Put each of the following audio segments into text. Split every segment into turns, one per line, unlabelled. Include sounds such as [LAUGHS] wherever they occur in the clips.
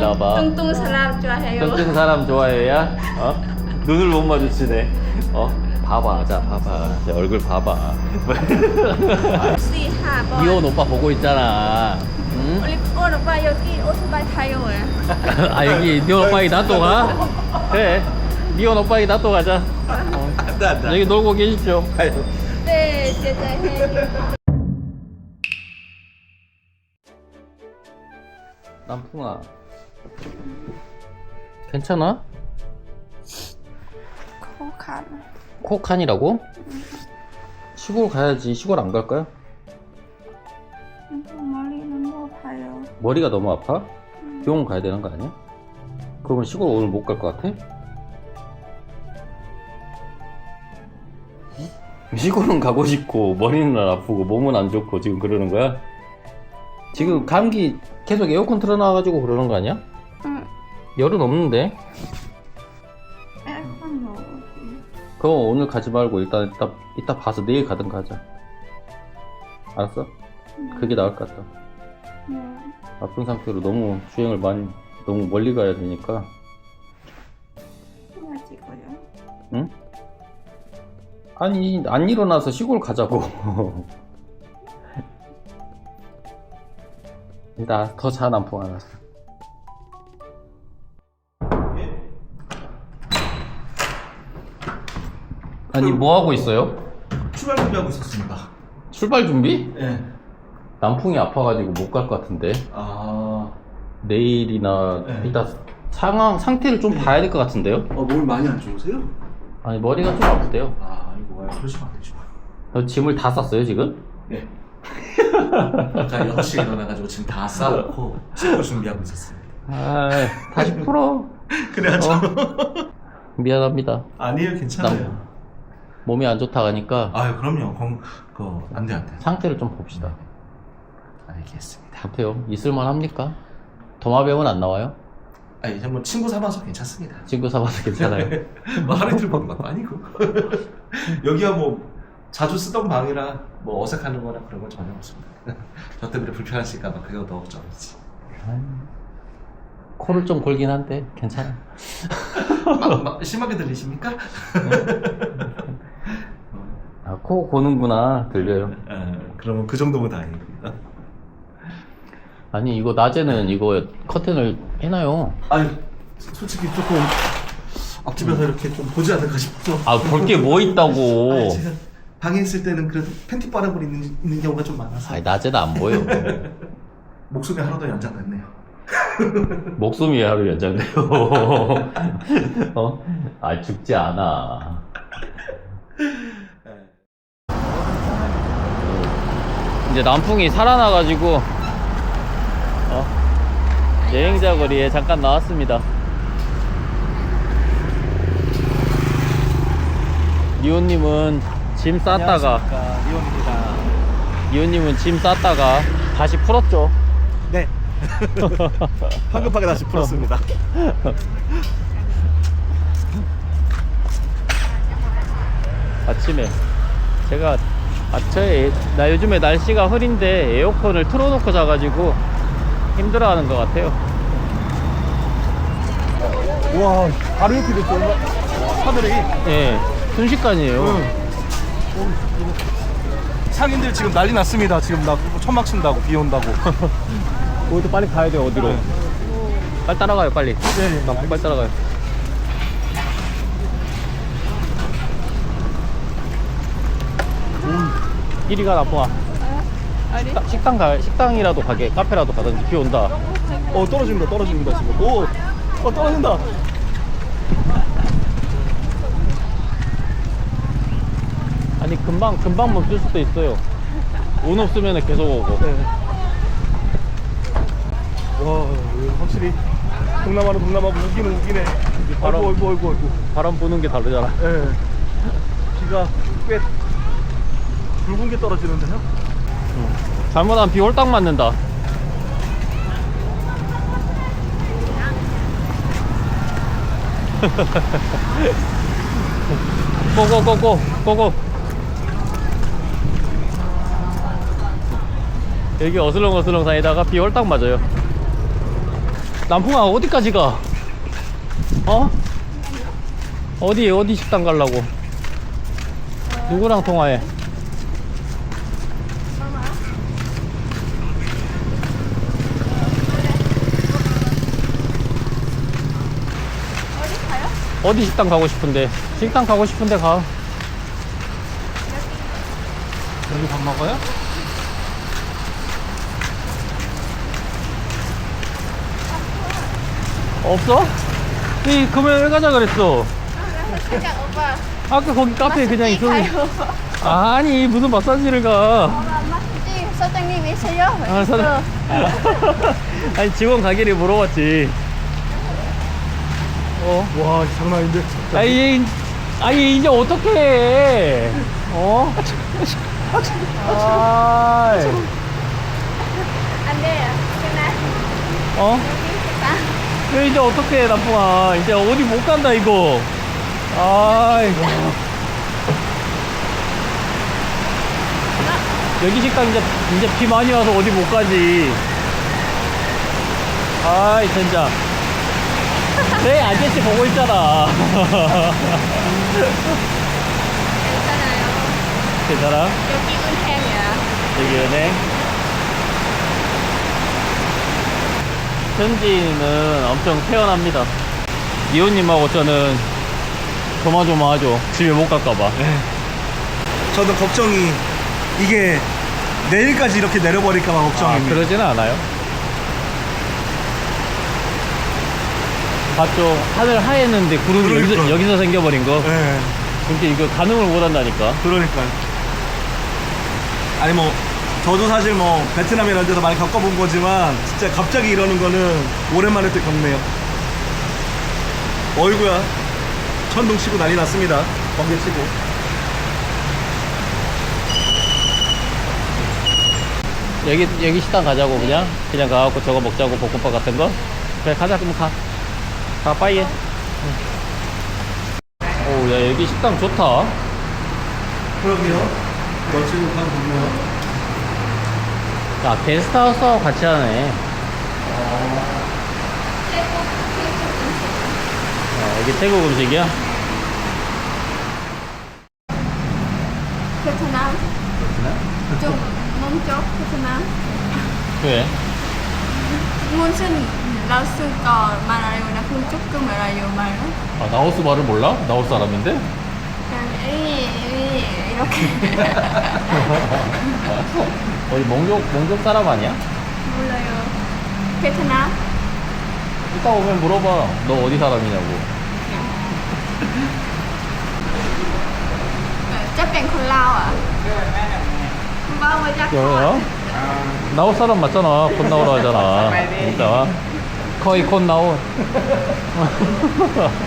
와봐.
뚱뚱 사람 좋아해요.
뚱뚱 사람 좋아해야? 어? 눈을 못 마주치네. 어? 봐봐, 자, 봐봐. 제 얼굴 봐봐. 이온 오빠 보고 있잖아. 응?
우리 오빠 여기 오토바이 타요. [LAUGHS]
아, 여기 니온 오빠이 놔둬 가? 그래. 니온 오빠이 놔둬 가자. 어.
안돼 안돼
여기 놀고 계십시오.
네, 제자해.
남풍아. 괜찮아?
코칸.
코칸이라고? 시골 가야지. 시골 안 갈까요?
머리는 뭐 봐요.
머리가 너무 아파? 병원 가야 되는 거 아니야? 그러면 시골 오늘 못 갈 것 같아? 응? 시골은 가고 싶고 머리는 아프고 몸은 안 좋고 지금 그러는 거야? 지금 감기 계속 에어컨 틀어놔가지고 그러는 거 아니야?
응.
열은 없는데?
에어컨 넣어.
그럼 오늘 가지 말고 일단 이따, 이따 봐서 내일 가든가 하자 알았어? 그게 나을 것 같다
응.
아픈 상태로 너무 주행을 많이 너무 멀리 가야 되니까
해가지고요.
응? 아니 안 일어나서 시골 가자고 [LAUGHS] 일단 더 자 남풍 하나 아니 뭐 하고 있어요?
출발 준비하고 있었습니다
출발 준비?
예.
남풍이 아파가지고 못 갈 것 같은데
아...
내일이나
네.
일단 상황 상태를 좀 봐야 될 것 같은데요?
어, 뭘 많이 안 좋으세요?
아니 머리가 좀 아프대요.
아 이거 왜 그러시면 안 되죠
어, 짐을 다 쌌어요 지금?
예 아까 6시에 일어나가지고 지금 다 싸놓고 친구 준비하고 있었습니다
아 다시 풀어. [LAUGHS]
그래야죠
미안합니다.
아니에요 괜찮아요
남- 몸이 안 좋다 하니까
아유 그럼요 건... 그거 안돼 안돼
상태를 좀 봅시다.
알겠습니다
어때요? 있을만 합니까? 도마뱀은 안 나와요?
아니 한번 친구 삼아서 괜찮습니다
친구 삼아서 괜찮아요.
뭐 하루 이틀 보는 것도 아니고 [LAUGHS] 여기가 뭐 자주 쓰던 방이라 뭐 어색하는 거나 그런 건 전혀 없습니다 [LAUGHS] 저 때문에 불편하실까 봐 그거 더 걱정이지
코를 좀 골긴 한데 괜찮아. [LAUGHS]
막, 막 심하게 들리십니까?
아, 코 고는구나 들려요.
아, 그러면 그 정도면 다행입니다
아니 이거 낮에는 이거 커튼을 해놔요.
아니 솔직히 조금 앞집에서 이렇게 좀 보지 않을까 싶어서
아 볼 게뭐 있다고. [LAUGHS]
제가 방에 있을 때는 그래도 팬티 바람을 입는, 입는 경우가 좀 많아서
아니 낮에는 안 보여. [LAUGHS]
목숨이 하루 더 연장됐네요 [LAUGHS]
목숨이 하루 연장돼요. 어? 아 죽지 않아. 이제 남풍이 살아나가지고 어? 여행자 거리에 잠깐 나왔습니다. 이호님은 짐 쌌다가
리온입니다
이호님은 짐 쌌다가 다시 풀었죠.
네 [LAUGHS] 황급하게 다시 풀었습니다 [LAUGHS]
아침에 제가 아, 저희 나 요즘에 날씨가 흐린데 에어컨을 틀어놓고 자가지고 힘들어하는 것 같아요.
와 바로 옆에 됐어 하늘이
예, 순식간이에요.
상인들 지금 난리 났습니다 지금 나 천막 친다고 비 온다고 [LAUGHS]
거기도 빨리 가야 돼요 어디로? 빨리 따라가요 빨리.
네,
나 빨리 따라가요. 이리 가 나쁘아.
아니.
식당, 식당 가 식당이라도 가게 카페라도 가든지 비 온다.
어 떨어집니다 떨어집니다 지금 오 어, 떨어진다
아니 금방 금방 멈출 수도 있어요. 운 없으면 계속 오고.
네. 와 확실히 동남아는 동남아 우기는 우기네
바람.
아이고 아이고 아이고 아이고
바람 부는 게 다르잖아.
예. 비가 꽤 붉은 게 떨어지는데요
잘못하면 비 홀딱 맞는다. [LAUGHS] 고고고고 고고. 여기 어슬렁어슬렁 다니다가 비 홀딱 맞아요. 남풍아 어디까지 가? 어? 어디 어디 식당 가려고? 누구랑 통화해?
어디 가요?
어디 식당 가고 싶은데? 식당 가고 싶은데 가. 여기 밥 먹어요? 없어? 이 금요일 왜 가자 그랬어?
잠깐 오빠.
아까 거기 카페에 그냥 있었
가요.
아니 무슨 마사지를 가?
오빠 마사지 사장님 있어요?
아, 사장. [LAUGHS] 아니 직원 가게를 물어봤지. 어?
와 장난 아닌데
아니, 얘, 아니 이제 어떻게 해? 어? 아,
안 돼요. 그날
어? 얘 이제 어떻게 해, 나쁘아. 이제 어디 못 간다 이거. 아이고. 여기 식당 이제 이제 비 많이 와서 어디 못 가지. 아이 진짜. 내 아저씨 보고 있잖아.
괜찮아요.
괜찮아?
여기 은행이야.
여기 은행. 현지는 엄청 태연합니다. 이호님하고 저는 조마조마하죠. 집에 못 갈까봐.
저도 걱정이 이게 내일까지 이렇게 내려버릴까봐
아,
걱정입니다
그러지는 않아요. 봤죠? 하늘 하얘는데 구름이 여기서,
그러니까.
여기서 생겨버린 거.
네
그렇게 이거 가늠을 못 한다니까.
그러니까요 아니 뭐 저도 사실 뭐 베트남 이런 데서 많이 겪어본 거지만 진짜 갑자기 이러는 거는 오랜만에 또 겪네요 어이구야 천둥 치고 난리 났습니다 번개 치고
여기, 여기 식당 가자고, 그냥. 그냥 가갖고 저거 먹자고, 볶음밥 같은 거. 그래, 가자, 그럼 가. 가, 빠이해. 오, 야, 여기 식당 좋다.
그러게요 멀찍한 동네요
야, 게스트하우스하고 같이 하네. 어, 여기 태국 음식이야?
베트남. 쪽 몽쪽 베트남.
왜?
무슨 라오스 거 말아요? 나 그럼 조금 알아요 말.
아, 나우스 말을 몰라? 나우스 사람인데?
그냥 이, 이 이렇게 [LAUGHS]
어디 몽족, 몽족 사람 아니야?
몰라요. 베트남.
이따 오면 물어봐. 너 어디 사람이냐고.
จะเป็นคนลาวอ่ะบ้ามาจากก่อน
여기요? 나우 사람 맞잖아. 콘 나오라 하잖아. 진짜. 거의 콘 나오.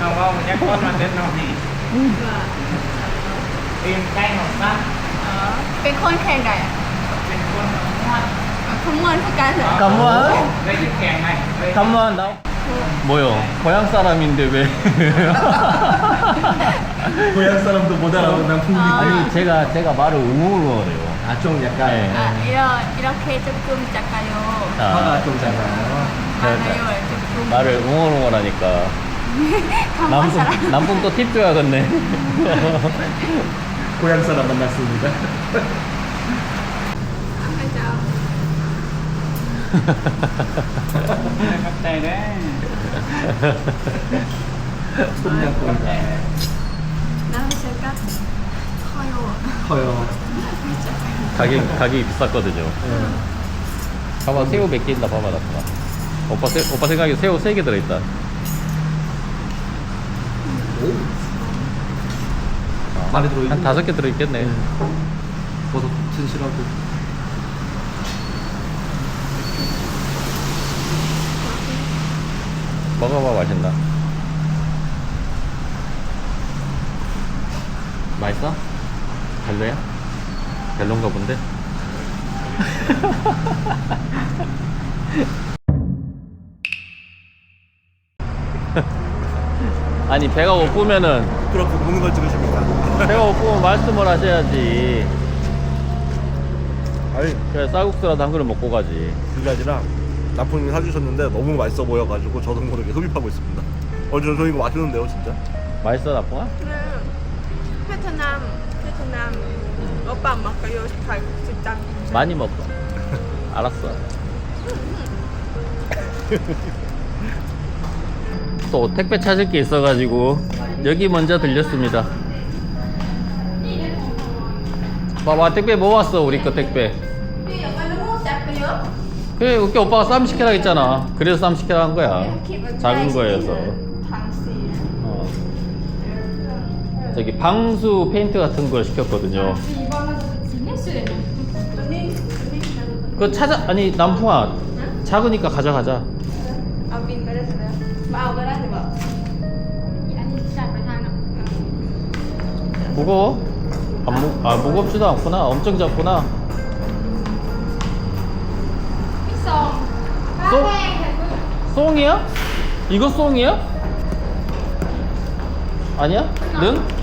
không không chắc con mà đến đâu thì im cay ngọc sắc
เป็นคนแข่งไงอ่ะ
เป็นคนngoan
ขมวนคือกันเหรอ
감무한?
đây cái kèn này đây
감무한 나. 뭐요? 고향 사람인데 왜?
고향 사람도 못 알아본다는 풍미
아니 제가 제가 말을 웅웅거려요.
아 좀 약간
네.
아, 이렇게 조금 작아요.
아,
좀 작아요
많아요, 조금.
말을 웅얼웅얼하니까
사람.
남풍 또팁 줘야겠네. [LAUGHS]
고향 사람 만났습니다
맞아.
cắp tay đấy
나 제가 커요.
커요
가격 가격이 비쌌거든요. 봐봐 새우 몇 개 있나 봐봐 나봐. 오빠 새, 오빠 생각에 새우 세 개 들어있다.
많이 들어있는
한 다섯 개 들어있겠네.
버섯 튼실하고
먹어봐 맛있나? 맛있어? 별로야? 별론가 본데? [LAUGHS] 아니 배가 고프면은
그렇고 먹는 걸 찍으십니까?
배가 고프면 말씀을 하셔야지
아니
그래 쌀국수라도 한 그릇 먹고 가지
그게 아니라
남편이 사주셨는데 너무 맛있어 보여가지고 저도 모르게 흡입하고 있습니다. 어, 저, 저 이거 맛있는데요, 진짜?
맛있어 나풍아?
베트남 베트남 오빠 먹어요. 잘 식당
많이 먹어. 알았어. [LAUGHS] 또 택배 찾을 게 있어가지고 여기 먼저 들렸습니다. 봐봐 택배 뭐 왔어 우리 거 택배?
chặt kìa
그래 그렇게 오빠가 쌈 시키라 했잖아. 그래서 쌈 시키라 한 거야. 작은 거여서. 저기 방수 페인트 같은 걸 시켰거든요. 그 찾아 아니 남풍아 작으니까 가져가자. 무거워? 안 무, 아 무겁지도 않구나. 엄청 작구나. 송? 송이야? 이거 송이야? 아니야? 는?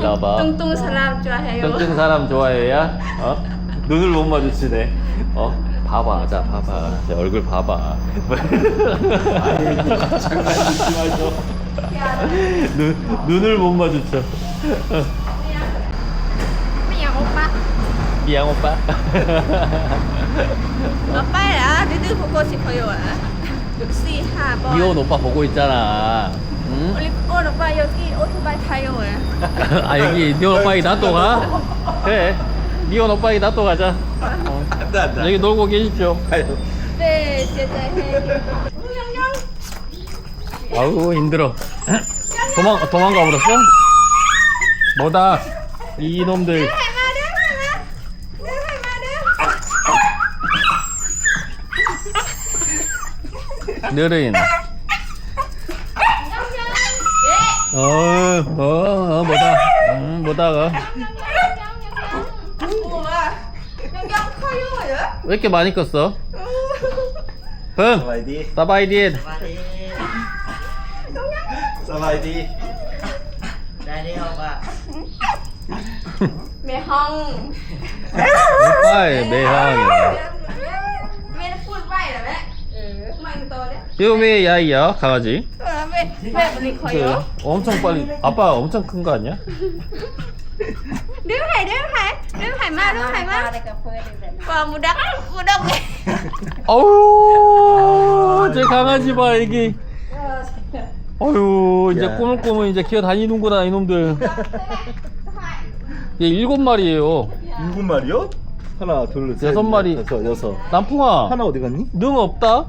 나봐. 뚱뚱 사람 좋아해요.
뚱뚱 사람 좋아해요? 어? 눈을 못 마주치네. 어? 봐봐, 자 봐봐, 자, 얼굴 봐봐.
잠깐 조심하죠.
눈 눈을 못 마주쳐. 미양 오빠.
미양 오빠. 오빠야, 너도 보고 싶어요. 어? 역시 하 번.
미혼 오빠 보고 있잖아.
아이고, [LAUGHS]
아 여기 니온 오빠이 놔둬 가. 그래. 니온 오빠이 놔둬 가자. 어.
안돼
여기 놀고 계십시오.
네, 진짜
아우 힘들어. 도망 도망가 버렸어? 뭐다 이놈들. 느린. 어, 어, 어, 뭐다. 음, 뭐다가.
หัวยังยังเข้าโยเหรอ
왜 이렇게 많이 컸어? 응.
사바이디.
사바이디.
สบายดี
เมฮอง
빠이, 매형.
เมได้พูดไหวเหรอแม่เออไม่โตเนี่ย
이거 왜 야이야, 강아지?
왜 네.
엄청 빨리 아빠 엄청 큰 거 아니야?
Đứa này, đứa
어우 제 강아지 봐 애기 어유 이제 꼬물꼬물 이제 기어 다니는구나 이놈들 얘 일곱 마리예요
일곱 마리요? 하나 둘
여섯 마리
다섯, 여섯.
남풍아
하나 어디 갔니?
능 없다?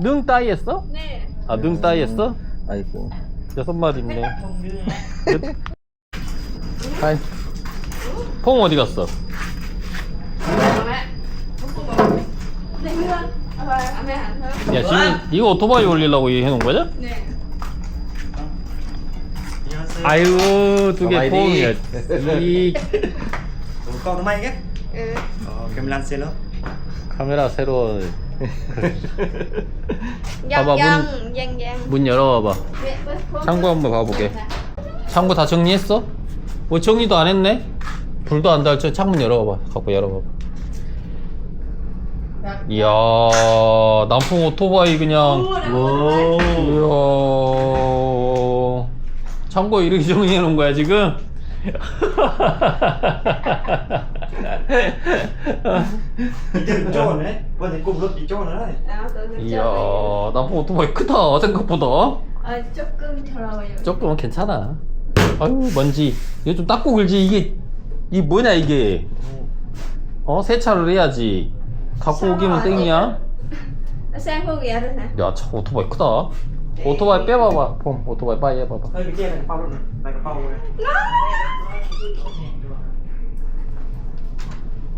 능 따이 했어?
네.
아능 따이 했어?
아이고.
여섯 마리 있네 하이. 퐁 어디 갔어? 야 지금 이거 오토바이 올리려고 해놓은
거죠? 네.
아이고 두 개 퐁이야. 이.
con nó may
ghét ừ.
Ờ, camera xe
lớn camera 새로 봐봐, 문. 문 열어봐봐. 창고 한번 봐보게. 창고 다 정리했어? 뭐 정리도 안 했네? 불도 안 닿을 줄 창문 열어봐봐. 갖고 열어봐봐. 이야, 남풍 오토바이 그냥. 우와. 이야. 창고 이렇게 정리해 놓은 거야, 지금?
이제 국정원이네? 뭐 내꺼
물론 국정원을 하 나도
이야, 나무 오토바이 크다, 생각보다.
아 조금 덜어요.
조금은 괜찮아. 아유, 먼지. 이거 좀 닦고 굴지. 이게, 이 뭐냐, 이게. 어, 세차를 해야지. 갖고 오기면 땡이야.
쌍고기야 되나?
야, 참 오토바이 크다. 오토바이 빼봐봐. 폼, 오토바이 빠이 해봐봐.
hơi cái kia này cái bao này này cái bao này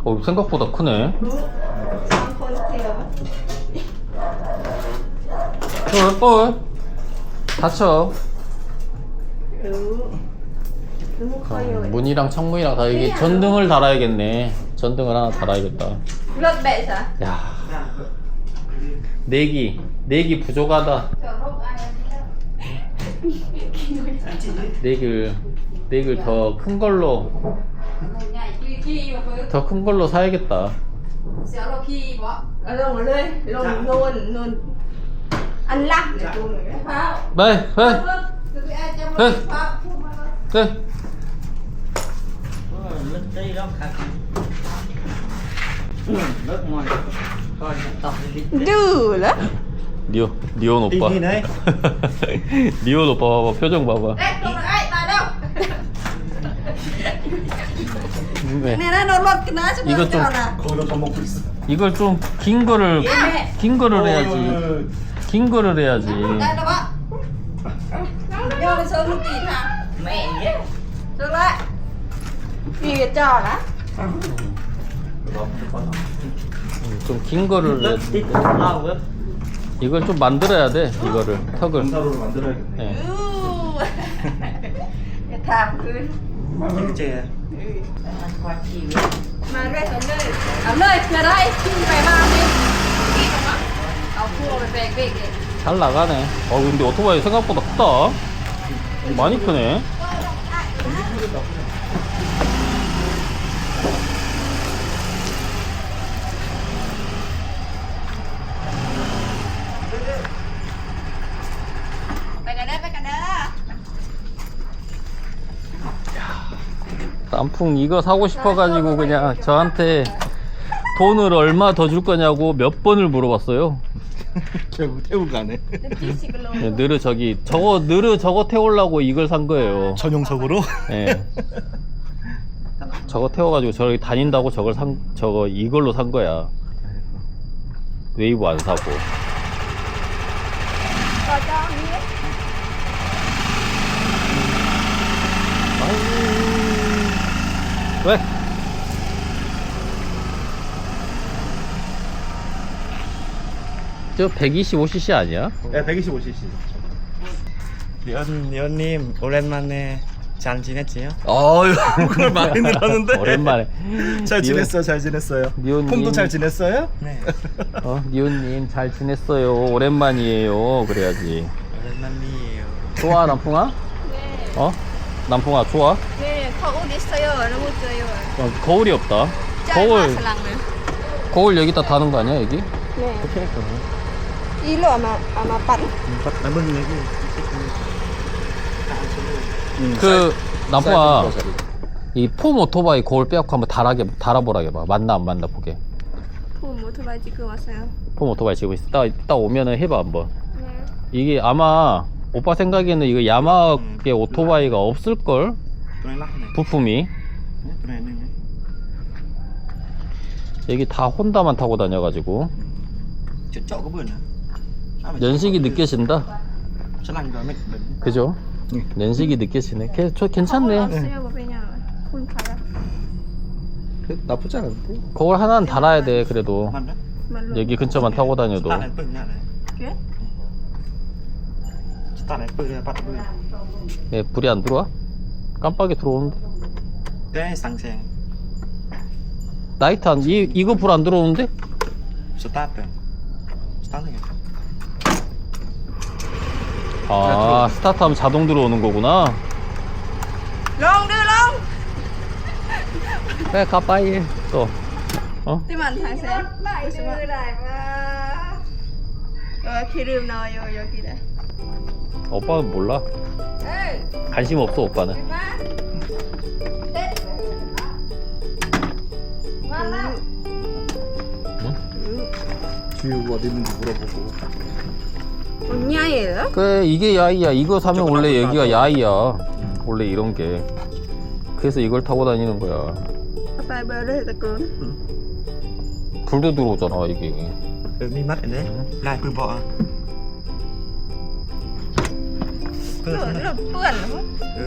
어, 생각보다 크네.
สองคนเที่ยว
어, 어. 다쳐. 어, 문이랑 창문이랑 다 이게 전등을 달아야겠네. 전등을 하나 달아야겠다.
Lột bệ sao?
야, 내기, 내기 부족하다. 내길 더큰 걸로, 더 큰 걸로 사야겠다. 네, 네, 네.
Lắm.
니오, 니온 오빠.
Đấy.
니온 오빠 봐봐, 표정 봐봐.
Bà đâu.
네.
Nó lột cái nó
먹고 있어
이걸 좀 긴 거를, 긴 거를 해야지. 긴 거를 해야지.
Đây đâu ạ. Vô cái sơn kỳ thằng. Mẹ nhé. Được lại. Gì cái trò đó.
좀긴 거를 해야지. 이걸 좀 만들어야 돼, 이거를. 턱을.
공사로를 만들어야겠네
예.
Ừ. cái thằng cứ
Những chè
mà về ở nơi ở nơi về đây khi về ba đi khi mà ở khu về về về về
잘 나가네. 어, 근데 오토바이 생각보다 크다. 많이 크네.
về cái đấy về cái đấy
깐풍 이거 사고 싶어가지고 그냥 저한테 돈을 얼마 더 줄 거냐고 몇 번을 물어봤어요. [LAUGHS]
결국 태우고 가네
네, 느르 저기 저거 느르 저거 태우려고 이걸 산 거예요.
전용석으로
예. 저거 태워가지고 저기 다닌다고 저걸 산 저거 이걸로 산 거야. 웨이브 안 사고. 왜? 저 125cc 아니야?
네 125cc
리언, 리언님 오랜만에 잘 지냈지요?
아유 [LAUGHS] 그걸 많이들 하는데
오랜만에.
잘 지냈어요 잘 지냈어요
리온님.
폼도 잘 지냈어요?
네
어, 니온님 잘 지냈어요. 오랜만이에요. 그래야지.
오랜만이에요
좋아, 남풍아? 어? 남풍아, 좋아?
Nó mua chơi rồi
어, 거울이 없다. 거울,
nè
거울 여기다 다는 거 아니야, 여기?
à mà bắn
Bắt đã bưng lấy cái
그, 남풍아, 이폼 오토바이 거울 빼갖고 한번 달아게, 달아보라게 봐. 맞나 안 맞나 보게.
bay chỉ cửa sao
폼 오토바이 지금 있어. 딱, 딱 오면은 해봐, 한번.
nè
이게 아마, 오빠 생각에는 이거 야마하게 오토바이가 없을 걸? 부품이. 여기 다 혼다만 타고 다녀가지고. 연식이 느껴진다. 그죠? 연식이 느껴지네. 괜찮네.
나쁘지 않은데
거울 하나는 달아야 돼, 그래도. 여기 근처만 타고 다녀도. 예, 불이 안 들어와? 깜빡이 들어오는데.
Sẵn sàng
나이트 안, 이, 이거 불 안 들어오는데?
Rồi Start rồi
아, 스타트하면 자동 들어오는 거구나.
Luôn đưa luôn
그래, 가, 빠이. 또. 어?
Tim anh thằng xem Lại đưa lại mà Rồi khi rượu nồi vô vô kia đây
오빠는 몰라. 관심 없어, 오빠는.
lắm
주유구 어디 있는지 물어보고
đó
그래, 이게 야이야. 이거 사면 원래. 여기가 야이야. 원래 이런 게. 그래서 이걸 타고 다니는 거야.
Đó thì ta cường
불도 들어오잖아, 이게.
Mắt ở đấy Lại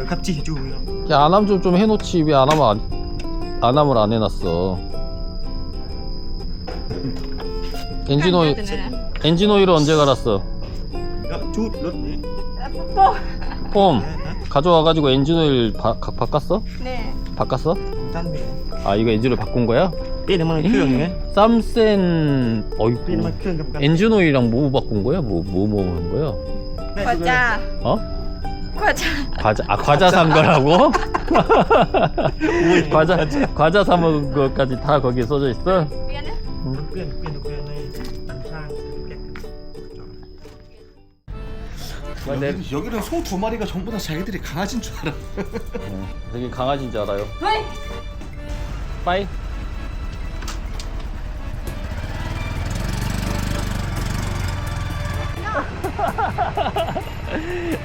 khắp chi chu rồi
야, 안함 좀, 좀 해놓지. 왜 안함을 안, 안함을 안 해놨어. 엔진 오일, 엔진 오일은 언제 갈았어?
chút lốt đấy
폼 가져와가지고 엔진 오일 바, 가- 바꿨어?
nè
바꿨어?
về
아 이거 엔진 오일 바꾼 거야? 쌈센 어이구
gặp
엔진 오일이랑 뭐 바꾼 거야? 뭐 뭐뭐 하는 거야?
cha
어?
Cha
과자 아 과자 산 거라고? [LAUGHS] 과자 과자 사 먹은 것까지 다 거기에 써져 있어?
sang
여기, 여기는 소 두 마리가 전부 다 자기들이 강아지인 줄 알아.
되게 강아지인 줄 알아요.
Thôi
빠이.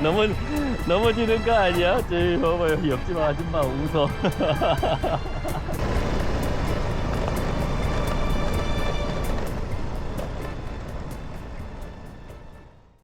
넘어 넘어지는 거 아니야? 저기 봐봐요 옆집 아줌마 웃어. [LAUGHS]